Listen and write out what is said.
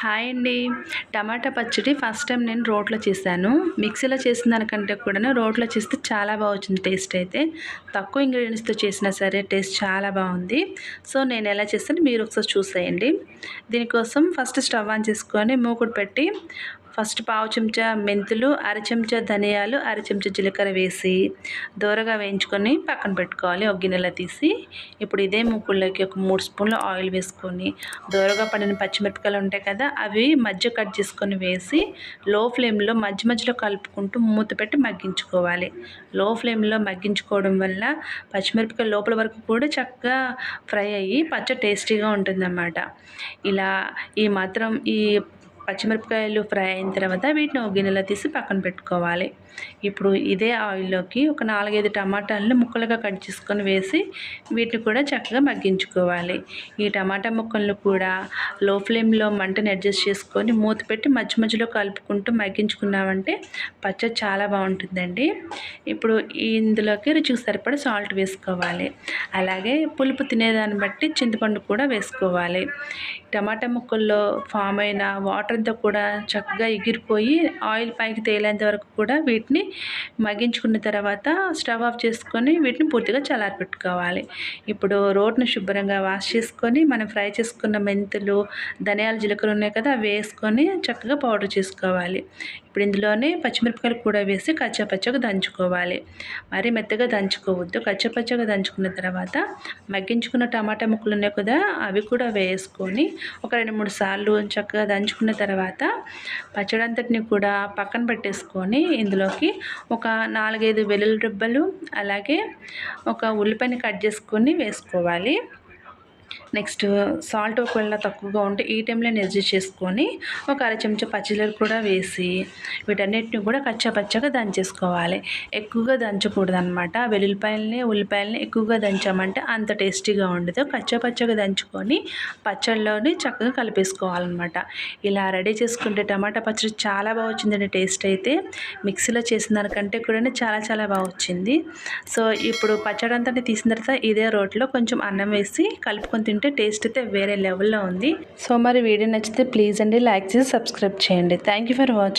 Hi అండి. టమాటా పచ్చడి first time నేను రోట్లో చేశాను. మిక్సీలో చేసిన దానికంటే కూడా రోట్లో చేస్తే చాలా బాగా వచ్చింది టేస్ట్ అయితే. తక్కువ ఇంగ్రీడియంట్స్తో చేసినా సరే టేస్ట్ చాలా బాగుంది. సో నేను ఎలా చేస్తాను మీరు ఒకసారి చూసేయండి. దీనికోసం ఫస్ట్ స్టవ్ ఆన్ చేసుకొని మూకుడు పెట్టి ఫస్ట్ పావు చెంచా మెంతులు అర చెంచా ధనియాలు అర చెంచా జీలకర్ర వేసి దూరగా వేయించుకొని పక్కన పెట్టుకోవాలి. ఒక గిన్నెలో తీసి ఇప్పుడు ఇదే ముక్కుల్లోకి ఒక మూడు స్పూన్లు ఆయిల్ వేసుకొని దూరగా పడిన పచ్చిమిరపకాయలు ఉంటాయి కదా అవి మధ్య కట్ చేసుకొని వేసి లో ఫ్లేమ్లో మధ్య మధ్యలో కలుపుకుంటూ మూత పెట్టి మగ్గించుకోవాలి. లో ఫ్లేమ్లో మగ్గించుకోవడం వల్ల పచ్చిమిరపకాయ లోపల వరకు కూడా చక్కగా ఫ్రై అయ్యి పచ్చ టేస్టీగా ఉంటుందన్నమాట. ఇలా ఈ మాత్రం ఈ పచ్చిమిరపకాయలు ఫ్రై అయిన తర్వాత వీటిని ఒక గిన్నెలో తీసి పక్కన పెట్టుకోవాలి. ఇప్పుడు ఇదే ఆయిల్లోకి ఒక నాలుగైదు టమాటాలను ముక్కలుగా కట్ చేసుకొని వేసి వీటిని కూడా చక్కగా మగ్గించుకోవాలి. ఈ టమాటా ముక్కలను కూడా లో ఫ్లేమ్లో మంటని అడ్జస్ట్ చేసుకొని మూత పెట్టి మధ్య మధ్యలో కలుపుకుంటూ మగ్గించుకున్నామంటే పచ్చడి చాలా బాగుంటుందండి. ఇప్పుడు ఇందులోకి రుచికి సరిపడా సాల్ట్ వేసుకోవాలి. అలాగే పులుపు తినేదాన్ని బట్టి చింతపండు కూడా వేసుకోవాలి. టమాటా ముక్కల్లో ఫామ్ అయిన వాటర్ అంతా కూడా చక్కగా ఎగిరిపోయి ఆయిల్ పైకి తేలేంత వరకు కూడా వీటిని మగ్గించుకున్న తర్వాత స్టవ్ ఆఫ్ చేసుకొని వీటిని పూర్తిగా చల్లారపెట్టుకోవాలి. ఇప్పుడు రోడ్ను శుభ్రంగా వాష్ చేసుకొని మనం ఫ్రై చేసుకున్న మెంతులు ధనియాలు జీలకర్ర ఉన్నాయి కదా అవి వేసుకొని చక్కగా పౌడర్ చేసుకోవాలి. ఇప్పుడు ఇందులోనే పచ్చిమిరపకాయలు కూడా వేసి కచ్చపచ్చగా దంచుకోవాలి. మరీ మెత్తగా దంచుకోవద్దు. కచ్చపచ్చగా దంచుకున్న తర్వాత మగ్గించుకున్న టమాటా ముక్కలు ఉన్నాయి కదా అవి కూడా వేసుకొని ఒక రెండు మూడు సార్లు చక్కగా దంచుకున్న తర్వాత పచ్చడి అంతటిని కూడా పక్కన పెట్టేసుకొని ఇందులోకి ఒక నాలుగైదు వెల్లుల్లి రుబ్బలు అలాగే ఒక ఉల్లిపాయని కట్ చేసుకొని వేసుకోవాలి. నెక్స్ట్ సాల్ట్ ఒకవేళ తక్కువగా ఉంటే ఈ టైంలో అడ్జస్ట్ చేసుకొని ఒక అర చెంచా పచ్చిలర్ కూడా వేసి వీటన్నిటిని కూడా కచ్చా పచ్చగా దంచేసుకోవాలి. ఎక్కువగా దంచకూడదు అనమాట వెల్లుల్లిపాయలని ఉల్లిపాయలని ఎక్కువగా దంచామంటే అంత టేస్టీగా ఉండదు. కచ్చా పచ్చగా దంచుకొని పచ్చళ్ళలోని చక్కగా కలిపేసుకోవాలన్నమాట. ఇలా రెడీ చేసుకుంటే టమాటా పచ్చడి చాలా బాగా వచ్చిందండి టేస్ట్ అయితే. మిక్సీలో చేసిన దానికంటే కూడా చాలా చాలా బాగా వచ్చింది. సో ఇప్పుడు పచ్చడి అంతా తీసిన తర్వాత ఇదే రోట్లో కొంచెం అన్నం వేసి కలుపుకొని తింటే టేస్ట్ అయితే వేరే లెవెల్లో ఉంది. సో మరి వీడియో నచ్చితే ప్లీజ్ అండి లైక్ చేసి సబ్స్క్రైబ్ చేయండి. Thank you for watching